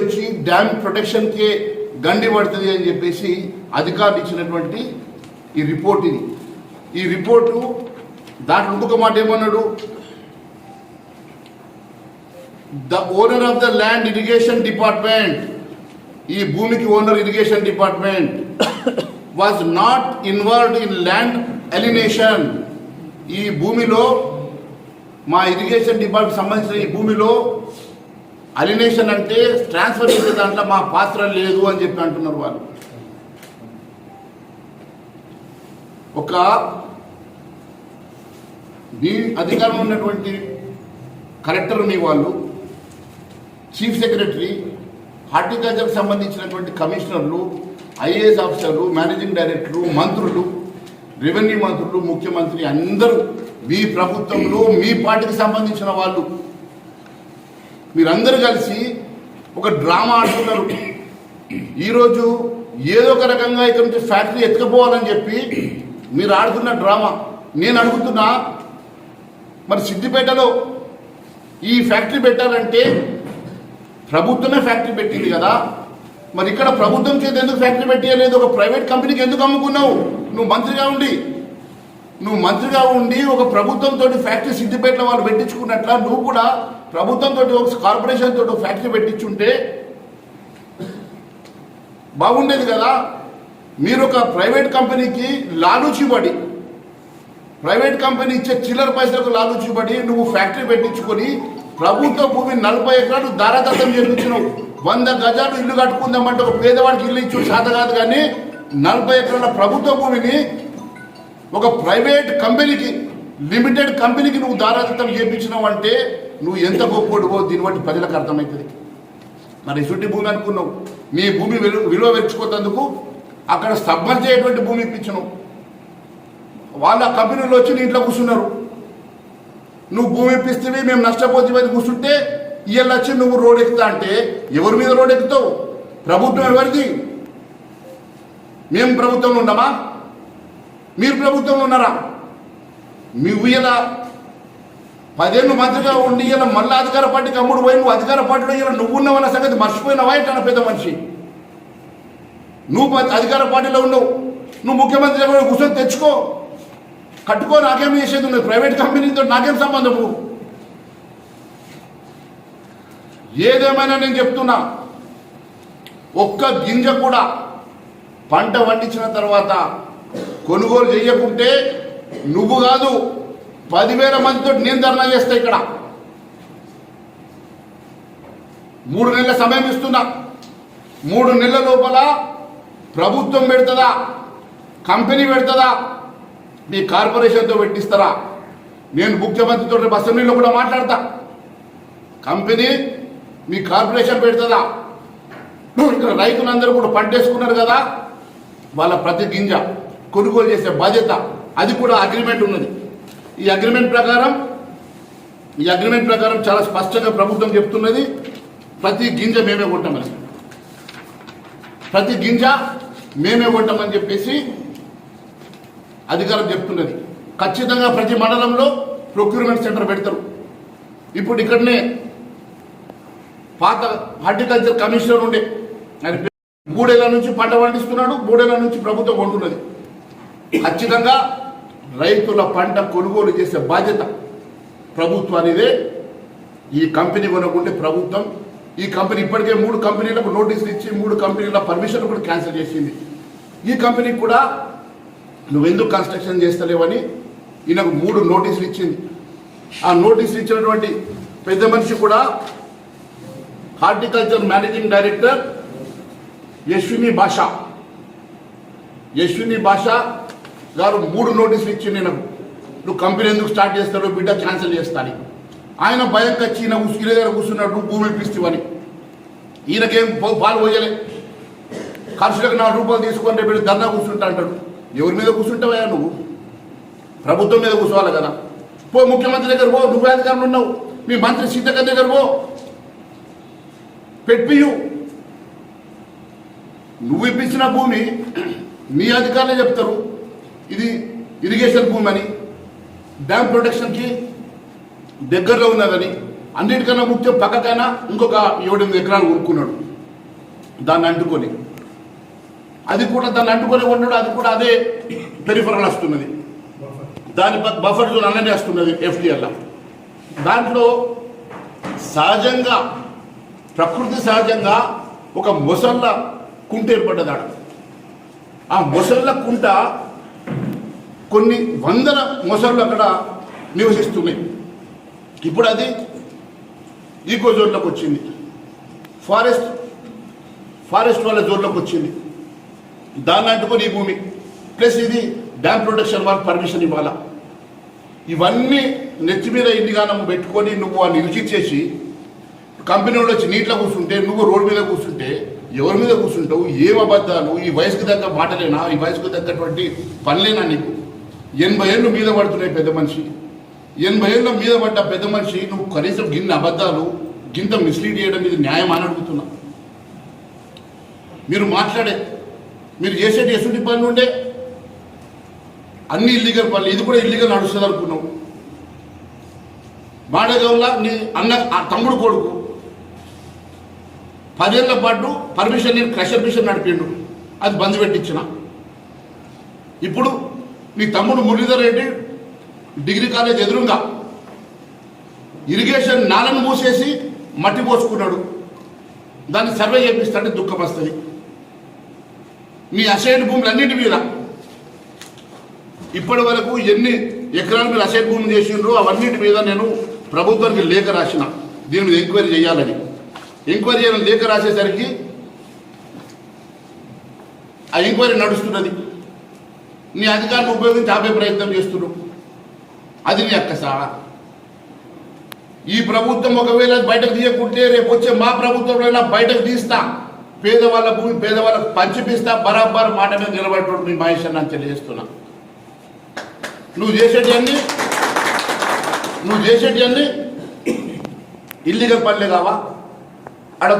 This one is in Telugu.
వచ్చి డ్యామ్ ప్రొటెక్షన్కే గండి పడుతుంది అని చెప్పేసి అధికారులు ఇచ్చినటువంటి ఈ రిపోర్ట్ ఇది. ఈ రిపోర్టు దాంట్లో ఇంకొక మాట ఏమన్నాడు? The owner of the land irrigation department ఈ భూమికి owner irrigation department was not involved in land alienation ఈ భూమిలో మా ఇరిగేషన్ డిపార్ట్మెంట్ సంబంధించిన ఈ భూమిలో అలినేషన్ అంటే ట్రాన్స్ఫర్ చేసే దాంట్లో మా పాత్ర లేదు అని చెప్పి అంటున్నారు వాళ్ళు. ఒక మీ అధికారంలో ఉన్నటువంటి కలెక్టర్ నీ వాళ్ళు చీఫ్ సెక్రటరీ హార్టికల్చర్కి సంబంధించినటువంటి కమిషనర్లు ఐఏఎస్ ఆఫీసర్లు మేనేజింగ్ డైరెక్టర్లు మంత్రులు రెవెన్యూ మంత్రులు ముఖ్యమంత్రి అందరూ మీ ప్రభుత్వంలో మీ పార్టీకి సంబంధించిన వాళ్ళు. మీరందరూ కలిసి ఒక డ్రామా ఆడుతున్నారు ఈరోజు ఏదో ఒక రకంగా ఇక్కడ నుంచి ఫ్యాక్టరీ ఎత్తుకుపోవాలని చెప్పి మీరు ఆడుతున్న డ్రామా. నేను అడుగుతున్నా మరి సిద్దిపేటలో ఈ ఫ్యాక్టరీ పెట్టాలంటే ప్రభుత్వమే ఫ్యాక్టరీ పెట్టింది కదా. మరి ఇక్కడ ప్రభుత్వం చేత ఎందుకు ఫ్యాక్టరీ పెట్టలేదు ఒక ప్రైవేట్ కంపెనీకి ఎందుకు అమ్ముకున్నావు? నువ్వు మంత్రిగా ఉండి. నువ్వు మంత్రిగా ఉండి ఒక ప్రభుత్వంతో ఫ్యాక్టరీ సిద్దిపేటలో వాళ్ళు పెట్టించుకున్నట్ల నువ్వు కూడా ప్రభుత్వంతో ఒక కార్పొరేషన్ తోటి ఒక ఫ్యాక్టరీ పెట్టించుంటే బాగుండేది కదా. మీరు ఒక ప్రైవేట్ కంపెనీకి లాలూచిబడి ప్రైవేట్ కంపెనీ ఇచ్చే చిల్లర పైసలకు లాలూచిబడి నువ్వు ఫ్యాక్టరీ పెట్టించుకొని ప్రభుత్వ భూమి నలభై ఎకరాలు దారాదత్తం చేయించినావు వంద గజాలు ఇల్లు కట్టుకుందామంటే ఒక పేదవాడికి ఇల్లు ఇచ్చు శాత కాదు కానీ నలభై ఎకరాల ప్రభుత్వ భూమిని ఒక ప్రైవేట్ కంపెనీకి లిమిటెడ్ కంపెనీకి నువ్వు దారాదత్తం చేయించినావు అంటే నువ్వు ఎంత గొప్పడివో దీన్ని బట్టి ప్రజలకు అర్థమవుతుంది. మరి ఇసుంటి భూమి అనుకున్నావు. నీ భూమి విలువ విలువ పెంచుకోతందుకు అక్కడ స్తంభం చేయటువంటి భూమి ఇప్పించను వాళ్ళ కంపెనీలో వచ్చి నీ ఇంట్లో కూర్చున్నారు. నువ్వు భూమి ఇప్పిస్తే మేము నష్టపోతే కూర్చుంటే ఇవాళ వచ్చి నువ్వు రోడ్ ఎక్కుతా అంటే ఎవరి మీద రోడ్ ఎక్కుతావు ప్రభుత్వం ఎవరిది? మేము ప్రభుత్వంలో ఉన్నామా? మీరు ప్రభుత్వంలో ఉన్నారా? నువ్వు ఇలా పదేళ్ళు మంత్రిగా ఉండి ఇలా మళ్ళీ అధికార పార్టీకి అమ్ముడు పోయి నువ్వు అధికార పార్టీలో ఇలా నువ్వు ఉన్నావన్న సంగతి మర్చిపోయినవా ఏంటన్న పెద్ద మనిషి. నువ్వు అధికార పార్టీలో ఉండవు నువ్వు ముఖ్యమంత్రి దగ్గర కూర్చొని తెచ్చుకో. కట్టుకో నాకేం చేసేది ఉన్నది ప్రైవేట్ కంపెనీతో నాకేం సంబంధము ఏదేమైనా నేను చెప్తున్నా. ఒక్క గింజ కూడా పంట పండించిన తర్వాత కొనుగోలు చేయకుంటే నువ్వు కాదు పదివేల మందితో నేను ధర్నా చేస్తా ఇక్కడ. మూడు నెలల సమయం ఇస్తున్నా. మూడు నెలల లోపల ప్రభుత్వం పెడుతుందా? కంపెనీ పెడుతుందా? మీ కార్పొరేషన్తో పెట్టిస్తారా? నేను ముఖ్యమంత్రితో రేపు అసెంబ్లీలో కూడా మాట్లాడతా. కంపెనీ మీ కార్పొరేషన్ పెడుతుందా? ఇక్కడ రైతులందరూ కూడా పంటేసుకున్నారు కదా? వాళ్ళ ప్రతి గింజ కొనుగోలు చేసే బాధ్యత. అది కూడా అగ్రిమెంట్ ఉన్నది. ఈ అగ్రిమెంట్ ప్రకారం ఈ అగ్రిమెంట్ ప్రకారం చాలా స్పష్టంగా ప్రభుత్వం చెప్తున్నది ప్రతి గింజ మేమే కొంటామని ప్రతి గింజ మేమే కొంటామని చెప్పేసి అధికారం చెప్తున్నది. ఖచ్చితంగా ప్రతి మండలంలో ప్రొక్యూర్మెంట్ సెంటర్ పెడతారు. ఇప్పుడు ఇక్కడనే పాత హార్టికల్చర్ కమిషనర్ ఉండే ఆయన మూడేళ్ళ నుంచి పంట పండిస్తున్నాడు మూడేళ్ళ నుంచి ప్రభుత్వం కొంటున్నది. ఖచ్చితంగా రైతుల పంట కొనుగోలు చేసే బాధ్యత ప్రభుత్వానిదే. ఈ కంపెనీ కొనకుంటే ప్రభుత్వం ఈ కంపెనీ ఇప్పటికే మూడు కంపెనీలకు నోటీసులు ఇచ్చి మూడు కంపెనీల పర్మిషన్ కూడా క్యాన్సిల్ చేసింది. ఈ కంపెనీకి కూడా నువ్వెందుకు కన్స్ట్రక్షన్ చేస్తలేవని ఈయనకు మూడు నోటీసులు ఇచ్చింది. ఆ నోటీసులు ఇచ్చినటువంటి పెద్ద మనిషి కూడా హార్టికల్చర్ మేనేజింగ్ డైరెక్టర్ యశ్విని భాష యశ్విని భాష గారు మూడు నోటీసులు ఇచ్చింది నాకు నువ్వు కంపెనీ ఎందుకు స్టార్ట్ చేస్తాడో బిడ్డ క్యాన్సిల్ చేస్తాను ఆయన భయం కచ్చి ఈయన ఉసిరి దగ్గర కూర్చున్నాడు నువ్వు భూమి ఇప్పిస్తావని ఈయనకేం పాలు పోయలే. ఖర్చులకు నాలుగు రూపాయలు తీసుకొని రేపు ధర్నా కూర్చుంటా అంటాడు. ఎవరి మీద కూర్చుంటావా నువ్వు? ప్రభుత్వం మీద కూర్చోవాలి కదా. పో ముఖ్యమంత్రి దగ్గర పో నువ్వే అధికారులు ఉన్నావు. మీ మంత్రి సీతక్క దగ్గర పో. పెట్టియు నువ్వు ఇప్పించిన భూమి నీ అధికారులే చెప్తారు. ఇది ఇరిగేషన్ భూమి అని. డ్యామ్ ప్రొటెక్షన్కి దగ్గరలో ఉన్నదని అన్నిటికన్నా ముఖ్యం పక్కకైనా ఇంకొక ఏడెనిమిది ఎకరాలు కొనుక్కున్నాడు. దాన్ని అంటుకొని. అది కూడా దాన్ని అంటుకొని ఉన్నాడు అది కూడా అదే పెరిఫరల్ వస్తున్నది. దాని బఫర్ జోన్ అన్ననే వస్తున్నది ఎఫ్డిఎల్లా దాంట్లో సహజంగా ప్రకృతి సహజంగా ఒక మొసళ్ళ కుంట ఏర్పడ్డదాడు. ఆ మొసళ్ళ కుంట కొన్ని వందల మొసళ్ళు అక్కడ నివసిస్తున్నాయి. ఇప్పుడు అది ఈకో జోన్లోకి వచ్చింది. ఫారెస్ట్ ఫారెస్ట్ వాళ్ళ జోన్లోకి వచ్చింది. దాన్ని అంటుకొని ఈ భూమి. ప్లస్ ఇది డ్యామ్ ప్రొటెక్షన్ వాళ్ళు పర్మిషన్ ఇవ్వాలా? ఇవన్నీ నెత్తి మీద ఇండిగానం పెట్టుకొని నువ్వు ఆ నిలిచిచ్చేసి కంపెనీ వాళ్ళు వచ్చి నీటిలో కూర్చుంటే నువ్వు రోడ్డు మీద కూర్చుంటే ఎవరి మీద కూర్చుంటావు? ఏం అబద్ధాలు? ఈ వయసుకు తగ్గ మాటలేనా? ఈ వయసుకు తగ్గటువంటి పనులేనా నీకు? ఎనభై ఏళ్ళు మీద పడుతున్నాయి పెద్ద మనిషి. ఎనభై ఏళ్ళ మీద పడ్డ పెద్ద మనిషి నువ్వు కనీసం గిన్నె అబద్ధాలు గింత మిస్లీడ్ చేయడం ఇది న్యాయం అని అడుగుతున్నా. మీరు మాట్లాడే మీరు చేసేటి ఎసుంటి పనులు ఉండే అన్ని ఇల్లీగల్ పనులు ఇది కూడా ఇల్లీగల్ నడుస్తుంది అనుకున్నావు. మాడగౌలా నీ అన్న ఆ తమ్ముడు కొడుకు పదేళ్ళ పాటు పర్మిషన్ నేను క్రషర్ మిషన్ నడిపిండు అది బంద్ పెట్టించిన. ఇప్పుడు నీ తమ్ముడు మురళీధర్ రెడ్డి డిగ్రీ కాలేజ్ ఎదురుగా ఇరిగేషన్ నాలను మూసేసి మట్టి పోసుకున్నాడు. దాన్ని సర్వే చేపిస్తాడే దుఃఖం వస్తుంది మీ అసైన్ భూములన్నింటి మీద. ఇప్పటి వరకు ఎన్ని ఎకరాలు మీరు అసైన్ భూములు చేసిండ్రో అవన్నింటి మీద నేను ప్రభుత్వానికి లేఖ రాసిన. దీని మీద ఎంక్వైరీ చేయాలని. ఎంక్వైరీ చేయాలని లేఖ రాసేసరికి ఆ ఎంక్వైరీ నడుస్తున్నది. నీ అధికారాన్ని ఉపయోగించి ఆపే ప్రయత్నం చేస్తున్నావు అది నీ అక్క సారా. ఈ ప్రభుత్వం ఒకవేళ బయటకు తీయకుంటే రేపు వచ్చే మా ప్రభుత్వంలో బయటకు తీస్తా. పేదవాళ్ళ భూమి పేదవాళ్ళకు పంచిపిస్తా బరాబర్ మాట మీద నిలబడేటోడు మీ మహేష్ అని నేను తెలియజేస్తున్నా. నువ్వు చేసేటి అన్ని? నువ్వు చేసేటి అన్ని? ఇల్లీగల్ పనులే కావా? ఆడ